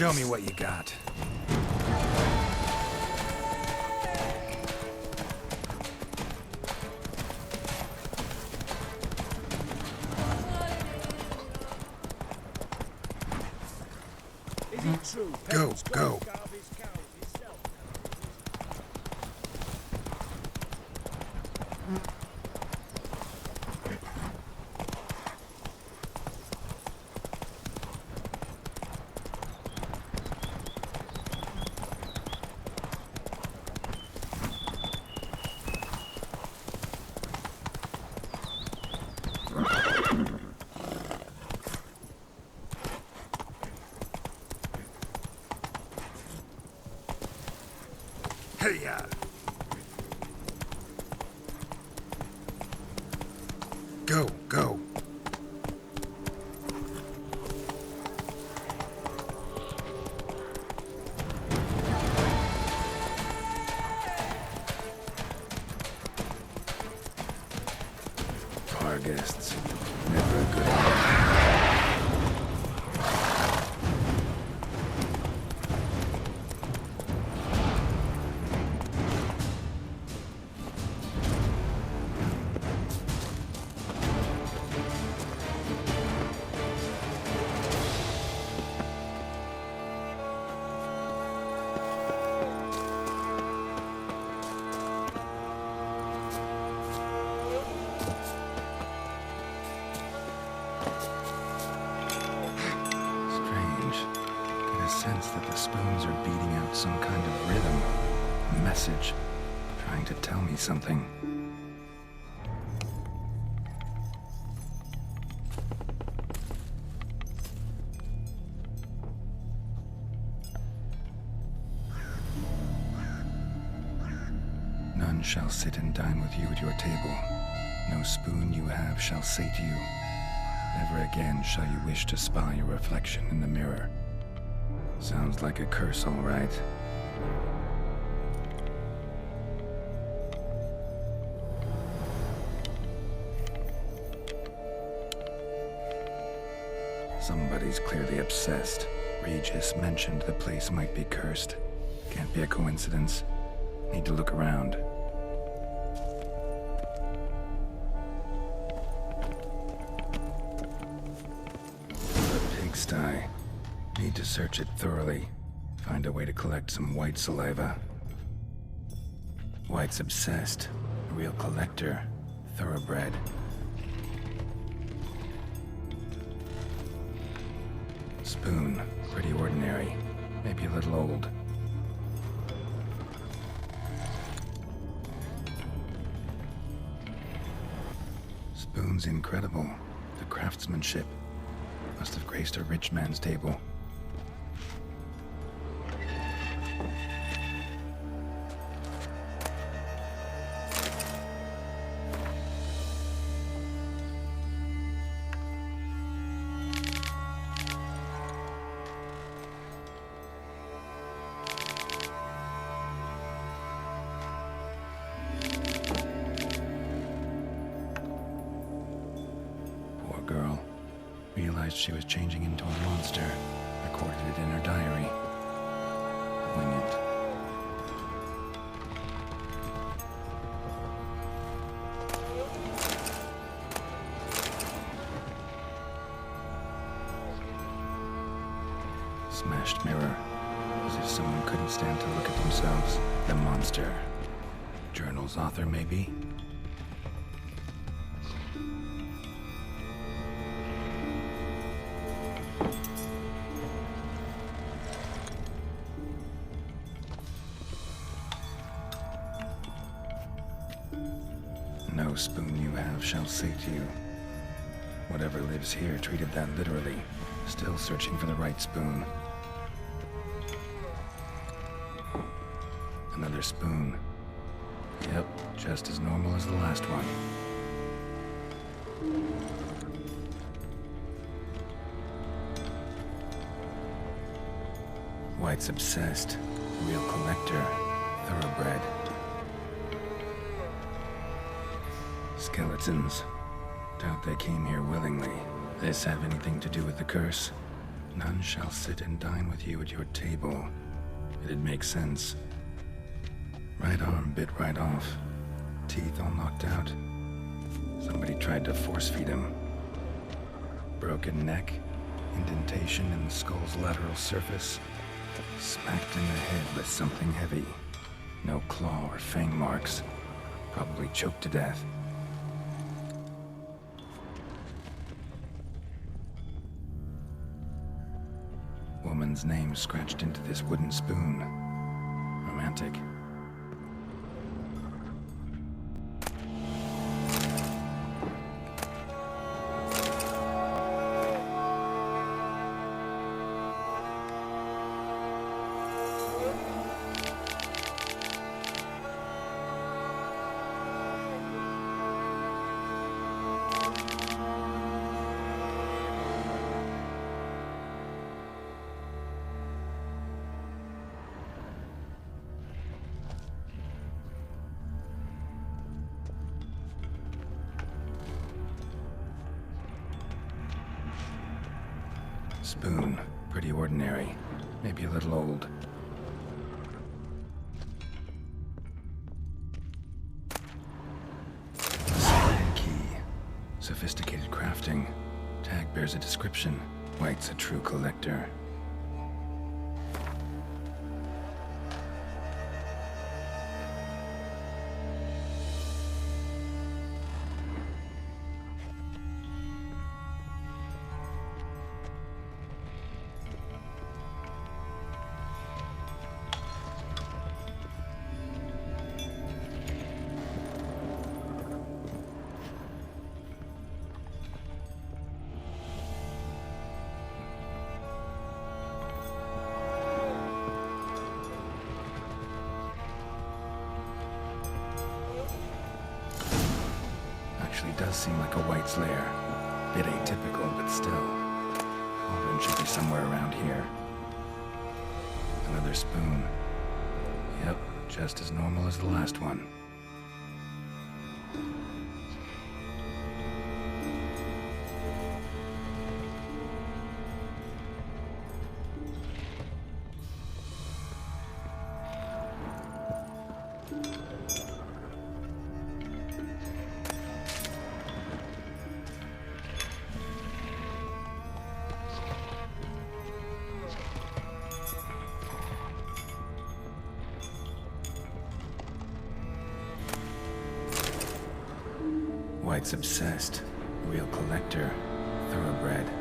Show me what you got. Is? Go, go. Go, go. Bar guests. Never good something. None shall sit and dine with you at your table. No spoon you have shall say to you, Never again shall you wish to spy your reflection in the mirror. Sounds like a curse, all right. Somebody's clearly obsessed. Regis mentioned the place might be cursed. Can't be a coincidence. Need to look around. The pigsty. Need to search it thoroughly. Find a way to collect some white saliva. White's obsessed. A real collector. Thoroughbred. Pretty ordinary. Maybe a little old. Spoon's incredible. The craftsmanship. Must have graced a rich man's table. She was changing into a monster. Recorded it in her diary. Smashed mirror. As if someone couldn't stand to look at themselves. The monster. Journal's author, maybe? Lives here treated that literally. Still searching for the right spoon. Another spoon. Yep, just as normal as the last one. White's obsessed. Real collector. Thoroughbred. Skeletons. Doubt they came here willingly. This have anything to do with the curse? None shall sit and dine with you at your table. It'd make sense. Right arm bit right off. Teeth all knocked out. Somebody tried to force feed him. Broken neck, indentation in the skull's lateral surface. Smacked in the head with something heavy. No claw or fang marks. Probably choked to death. Woman's name scratched into this wooden spoon. Romantic. Spoon. Pretty ordinary. Maybe a little old. Key. Sophisticated crafting. Tag bears a description. White's a true collector. Does seem like a White's lair. Bit atypical, but still. Cauldron should be somewhere around here. Another spoon. Yep, just as normal as the last one. White's obsessed. Real collector. Thoroughbred.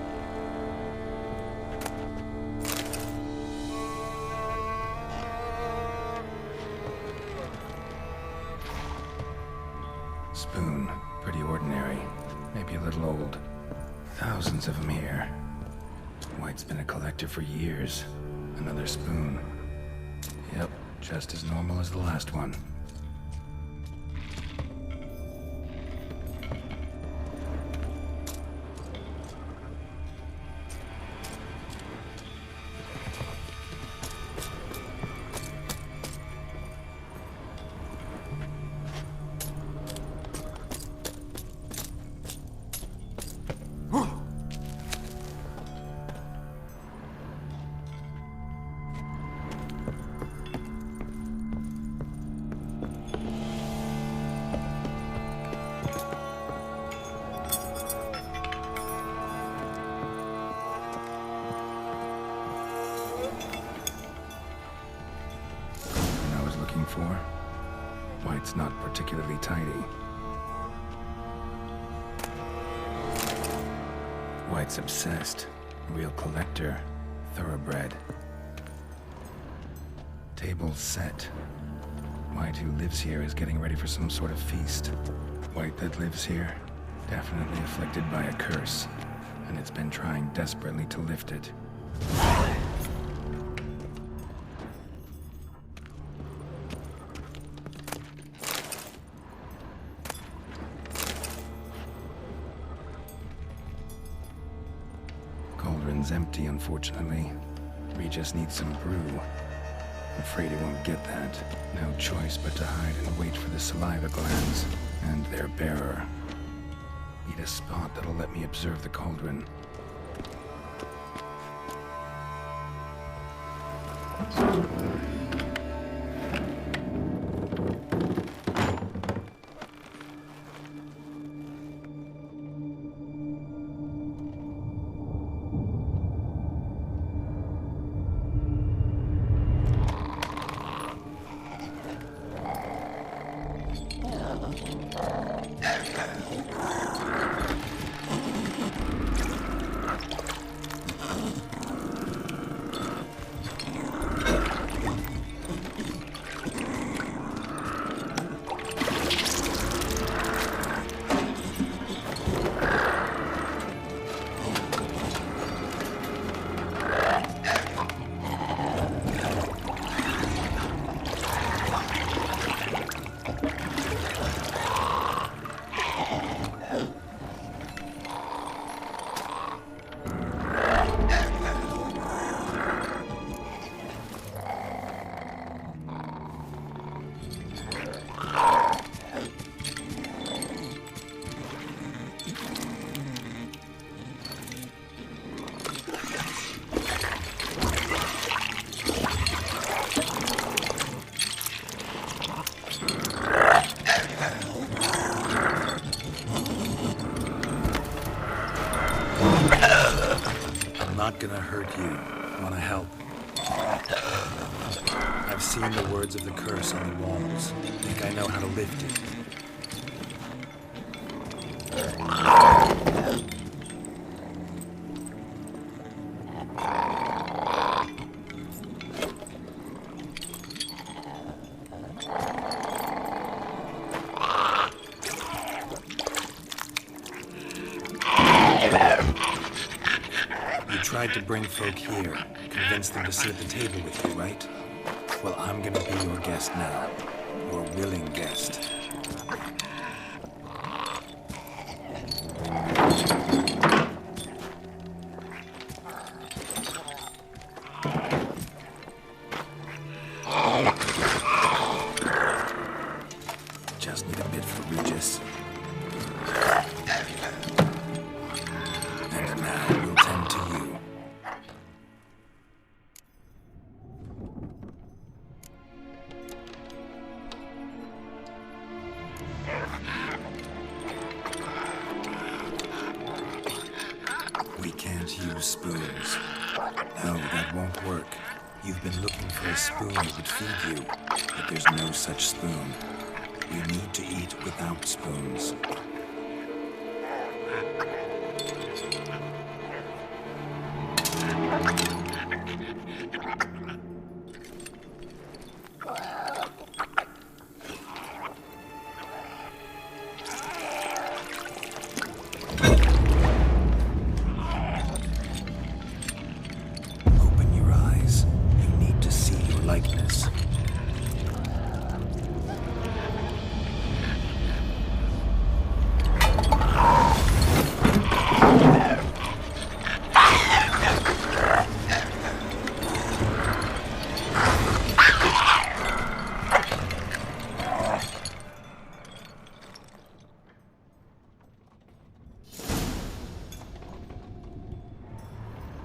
Obsessed. Real collector. Thoroughbred. Table set. White who lives here is getting ready for some sort of feast. White that lives here, definitely afflicted by a curse, and it's been trying desperately to lift it. plenty, unfortunately. We just need some brew. I'm afraid he won't get that. No choice but to hide and wait for the saliva glands and their bearer. Need a spot that'll let me observe the cauldron. I'm not gonna hurt you. I wanna help? I've seen the words of the curse on the walls. Think I know how to lift it. Bring folk here, convince them to sit at the table with you, right? Well, I'm gonna be your guest now. Your willing guest.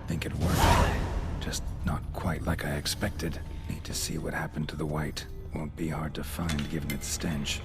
Think it worked. Just not quite like I expected. Need to see what happened to the white. Won't be hard to find given its stench.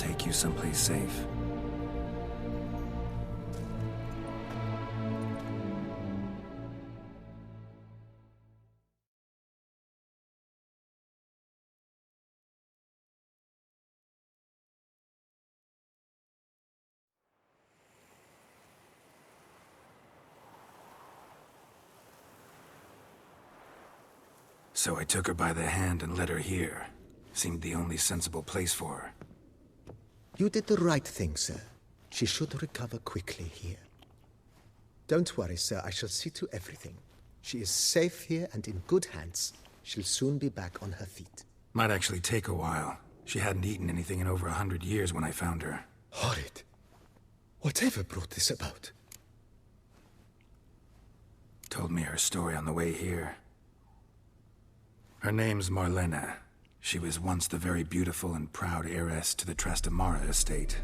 Take you someplace safe. So I took her by the hand and led her here. Seemed the only sensible place for her. You did the right thing, sir. She should recover quickly here. Don't worry, sir. I shall see to everything. She is safe here and in good hands. She'll soon be back on her feet. Might actually take a while. She hadn't eaten anything in over a hundred years when I found her. Horrid. Whatever brought this about? Told me her story on the way here. Her name's Marlena. She was once the very beautiful and proud heiress to the Trastamara estate.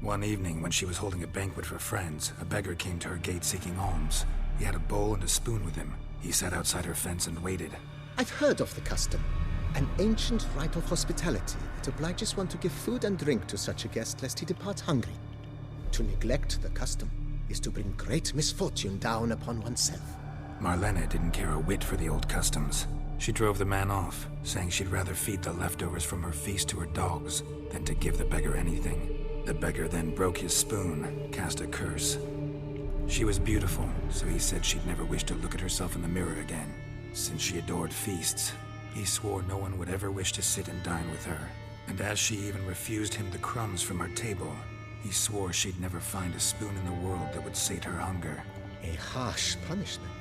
One evening, when she was holding a banquet for friends, a beggar came to her gate seeking alms. He had a bowl and a spoon with him. He sat outside her fence and waited. I've heard of the custom. An ancient rite of hospitality that obliges one to give food and drink to such a guest lest he depart hungry. To neglect the custom is to bring great misfortune down upon oneself. Marlena didn't care a whit for the old customs. She drove the man off, saying she'd rather feed the leftovers from her feast to her dogs than to give the beggar anything. The beggar then broke his spoon, cast a curse. She was beautiful, so he said she'd never wish to look at herself in the mirror again. Since she adored feasts, he swore no one would ever wish to sit and dine with her. And as she even refused him the crumbs from her table, he swore she'd never find a spoon in the world that would sate her hunger. A harsh punishment.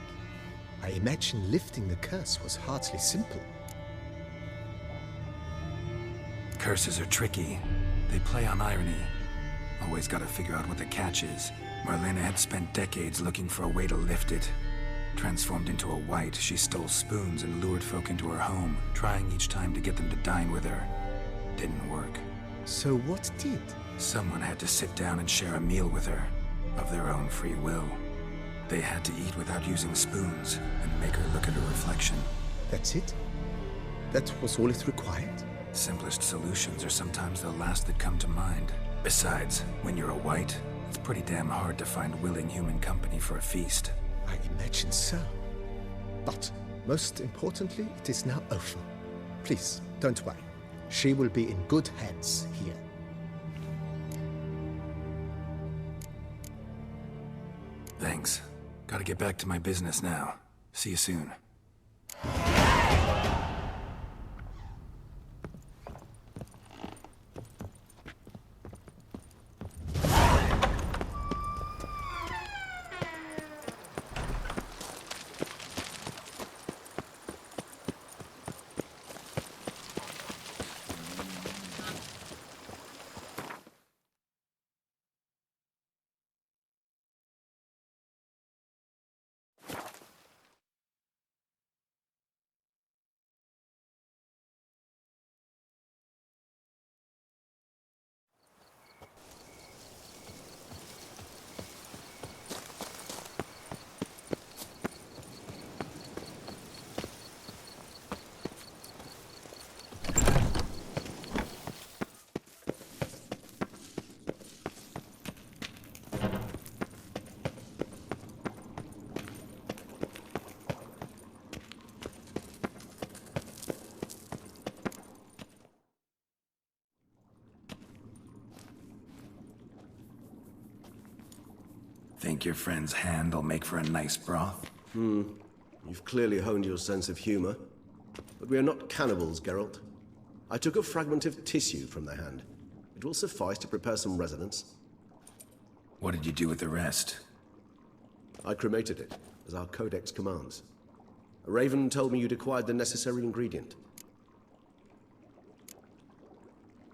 I imagine lifting the curse was hardly simple. Curses are tricky. They play on irony. Always gotta figure out what the catch is. Marlena had spent decades looking for a way to lift it. Transformed into a white, she stole spoons and lured folk into her home, trying each time to get them to dine with her. Didn't work. So what did? Someone had to sit down and share a meal with her, of their own free will. They had to eat without using spoons, and make her look at her reflection. That's it? That was all it required? Simplest solutions are sometimes the last that come to mind. Besides, when you're a white, it's pretty damn hard to find willing human company for a feast. I imagine so. But most importantly, it is now over. Please, don't worry. She will be in good hands here. Thanks. Gotta get back to my business now. See you soon. Think your friend's hand will make for a nice broth? Hmm. You've clearly honed your sense of humor. But we are not cannibals, Geralt. I took a fragment of tissue from the hand. It will suffice to prepare some resonance. What did you do with the rest? I cremated it, as our codex commands. A raven told me you'd acquired the necessary ingredient.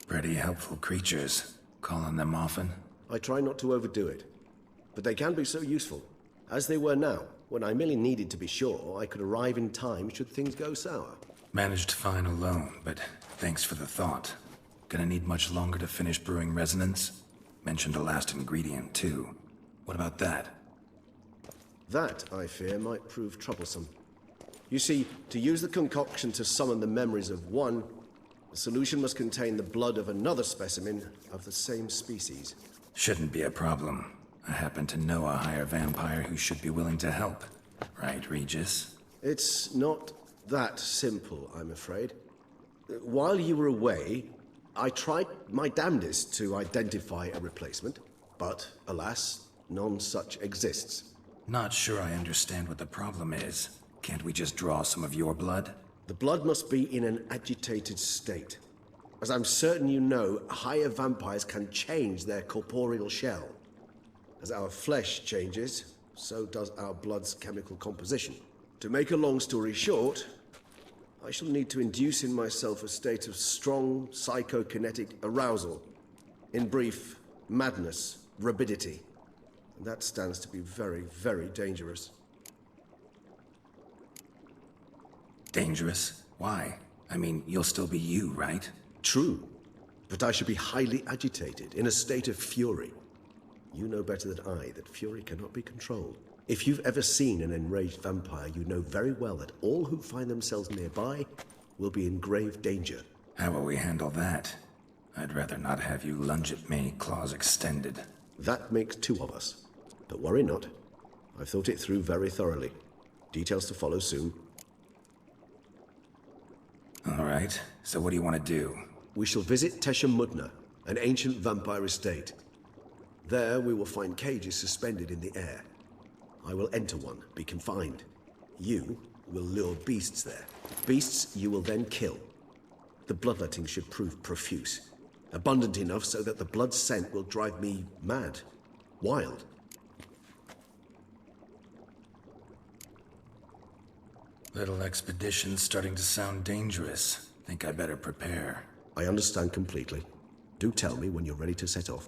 Pretty helpful creatures. Calling them often? I try not to overdo it, but they can be so useful. as they were now, when I merely needed to be sure I could arrive in time should things go sour. Managed fine alone, but thanks for the thought. Gonna need much longer to finish brewing resonance? Mentioned a last ingredient, too. What about that? That, I fear, might prove troublesome. You see, to use the concoction to summon the memories of one, the solution must contain the blood of another specimen of the same species. Shouldn't be a problem. I happen to know a higher vampire who should be willing to help. Right, Regis? It's not that simple, I'm afraid. While you were away, I tried my damnedest to identify a replacement, but alas, none such exists. Not sure I understand what the problem is. Can't we just draw some of your blood? The blood must be in an agitated state. As I'm certain you know, higher vampires can change their corporeal shell. As our flesh changes, so does our blood's chemical composition. To make a long story short, I shall need to induce in myself a state of strong psychokinetic arousal. In brief, madness, rabidity. And that stands to be very, very dangerous. Dangerous? Why? I mean, you'll still be you, right? True, but I should be highly agitated, in a state of fury. You know better than I that fury cannot be controlled. If you've ever seen an enraged vampire, you know very well that all who find themselves nearby will be in grave danger. How will we handle that? I'd rather not have you lunge at me, claws extended. That makes two of us. But worry not. I've thought it through very thoroughly. Details to follow soon. All right, so what do you want to do? We shall visit Tesha Mudna, an ancient vampire estate. There we will find cages suspended in the air. I will enter one, be confined. You will lure beasts there. Beasts you will then kill. The bloodletting should prove profuse. Abundant enough so that the blood scent will drive me mad. Wild. Little expedition starting to sound dangerous. Think I better prepare. I understand completely. Do tell me when you're ready to set off.